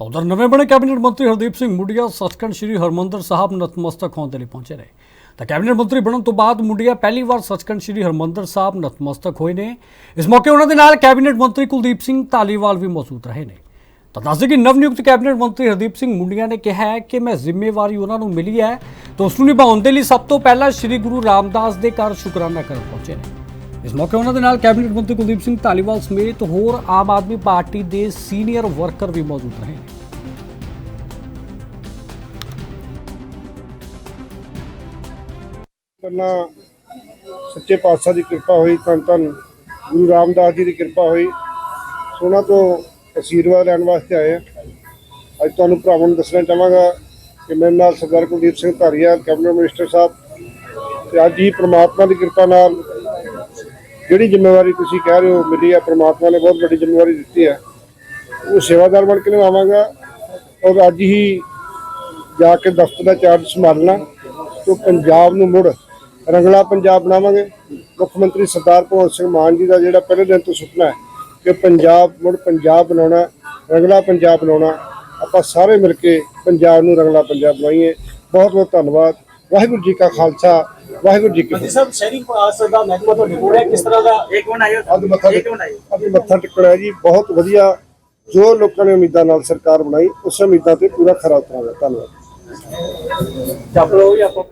ਤਾਂ ਉਧਰ ਨਵੇਂ ਬਣੇ ਕੈਬਨਿਟ ਮੰਤਰੀ ਹਰਦੀਪ ਸਿੰਘ ਮੁੰਡੀਆ, ਸੱਚਖੰਡ ਸ੍ਰੀ ਹਰਮੰਦਰ ਸਾਹਿਬ ਨਤਮਸਤਕ ਹੋਣ ਦੇ ਲਈ ਪਹੁੰਚੇ ਨੇ ਤਾਂ ਕੈਬਨਿਟ ਮੰਤਰੀ ਬਣਨ ਤੋਂ ਬਾਅਦ ਮੁੰਡੀਆ ਪਹਿਲੀ ਵਾਰ ਸੱਚਖੰਡ ਸ੍ਰੀ ਹਰਮੰਦਰ ਸਾਹਿਬ ਨਤਮਸਤਕ ਹੋਏ ਨੇ। ਇਸ ਮੌਕੇ ਉਹਨਾਂ ਦੇ ਨਾਲ ਕੈਬਨਿਟ ਮੰਤਰੀ ਕੁਲਦੀਪ ਸਿੰਘ ਧਾਲੀਵਾਲ ਵੀ ਮੌਜੂਦ ਰਹੇ ਨੇ। ਤਾਂ ਦੱਸਦੇ ਕਿ ਨਵ ਨਿਯੁਕਤ ਕੈਬਨਿਟ ਮੰਤਰੀ ਹਰਦੀਪ ਸਿੰਘ ਮੁੰਡੀਆ ਨੇ ਕਿਹਾ ਹੈ ਕਿ ਮੈਂ ਜ਼ਿੰਮੇਵਾਰੀ ਉਹਨਾਂ ਨੂੰ ਮਿਲੀ ਹੈ ਤਾਂ ਉਸ ਨੂੰ ਨਿਭਾਉਣ ਦੇ ਲਈ ਸਭ ਤੋਂ ਪਹਿਲਾਂ ਸ੍ਰੀ ਗੁਰੂ ਰਾਮਦਾਸ ਦੇ ਘਰ ਸ਼ੁਕਰਾਨਾ ਕਰਨ ਪਹੁੰਚੇ ਨੇ। ਇਸ ਮੌਕੇ ਉਹਨਾਂ ਦੇ ਨਾਲ ਕੈਬਨਿਟ ਮੰਤਰੀ ਕੁਲਦੀਪ ਸਿੰਘ ਧਾਲੀਵਾਲ ਸਮੇਤ ਹੋਰ ਆਮ ਆਦਮੀ ਪਾਰਟੀ ਦੇ ਸੀਨੀਅਰ ਵਰਕਰ ਵੀ ਮੌਜੂਦ ਰਹੇ। ਨੇ ਪਹਿਲਾਂ ਸੱਚੇ ਪਾਤਸ਼ਾਹ ਦੀ ਕਿਰਪਾ ਹੋਈ ਧੰਨ ਧੰਨ ਗੁਰੂ ਰਾਮਦਾਸ ਜੀ ਦੀ ਕਿਰਪਾ ਹੋਈ। ਉਹਨਾਂ ਤੋਂ ਅਸ਼ੀਰਵਾਦ ਲੈਣ ਵਾਸਤੇ ਆਏ ਹਾਂ। ਅੱਜ ਤੁਹਾਨੂੰ ਭਰਾਵਾਂ ਨੂੰ ਦੱਸਣਾ ਚਾਹਾਂਗਾ ਕਿ ਮੇਰੇ ਨਾਲ ਸਰਦਾਰ ਕੁਲਦੀਪ ਸਿੰਘ ਧਾਰੀਵਾਲ, ਕੈਬਨਿਟ ਮਿਨਿਸਟਰ ਸਾਹਿਬ ਤੇ ਅੱਜ ਹੀ ਪ੍ਰਮਾਤਮਾ ਦੀ ਕਿਰਪਾ ਨਾਲ ਜਿਹੜੀ ਜ਼ਿੰਮੇਵਾਰੀ ਤੁਸੀਂ ਕਹਿ ਰਹੇ ਹੋ, ਮਿਲੀ ਆ, ਪ੍ਰਮਾਤਮਾ ਨੇ ਬਹੁਤ ਵੱਡੀ ਜ਼ਿੰਮੇਵਾਰੀ ਦਿੱਤੀ ਹੈ ਉਹ ਸੇਵਾਦਾਰ ਬਣ ਕੇ ਨਿਭਾਵਾਂਗਾ ਔਰ ਅੱਜ ਹੀ ਜਾ ਕੇ ਦਫ਼ਤਰ ਦਾ ਚਾਰਜ ਸੰਭਾਲਣਾ, ਤੋਂ ਪੰਜਾਬ ਨੂੰ ਮੁੜ ਰੰਗਲਾ ਪੰਜਾਬ ਬਣਾਵਾਂਗੇ। ਮੁੱਖ ਮੰਤਰੀ ਸਰਦਾਰ ਭਗਵੰਤ ਸਿੰਘ ਮਾਨ ਜੀ ਦਾ ਜਿਹੜਾ ਪਹਿਲੇ ਦਿਨ ਤੋਂ ਸੁਪਨਾ ਹੈ ਕਿ ਪੰਜਾਬ ਮੁੜ ਪੰਜਾਬ ਬਣਾਉਣਾ, ਰੰਗਲਾ ਪੰਜਾਬ ਬਣਾਉਣਾ, ਆਪਾਂ ਸਾਰੇ ਮਿਲ ਕੇ ਪੰਜਾਬ ਨੂੰ ਰੰਗਲਾ ਪੰਜਾਬ ਬਣਾਈਏ। ਬਹੁਤ ਬਹੁਤ ਧੰਨਵਾਦ। ਵਾਹਿਗੁਰੂ ਜੀ ਕਾ ਖਾਲਸਾ ਵਾਹਿਗੁਰੂ ਜੀ ਕੀ ਫਤਿਹ। ਸਾਹਿਬ ਸ਼ਹਿਰੀ ਪਾਸ ਦਾ ਮਹਿਕਮਾ ਤੁਹਾਡੇ ਕੋਲ ਹੈ? ਕਿਸ ਤਰ੍ਹਾਂ ਦਾ ਇੱਕ ਮਿੰਟ ਆਇਓ ਅੱਜ ਮੱਥਾ ਇੱਕ ਮਿੰਟ ਆਇਓ ਅੱਜ ਮੱਥਾ ਟਿਕਣਾ ਹੈ ਜੀ ਬਹੁਤ ਵਧੀਆ। ਜੋ ਲੋਕਾਂ ਨੇ ਉਮੀਦਾਂ ਨਾਲ ਸਰਕਾਰ ਬਣਾਈ ਉਸ ਉਮੀਦਾਂ ਤੇ ਪੂਰਾ ਖਰਾ ਉਤਰਾਂਗਾ। ਧੰਨਵਾਦ। ਚੱਪ ਲਓ ਜਾਂ ਆਪਾਂ।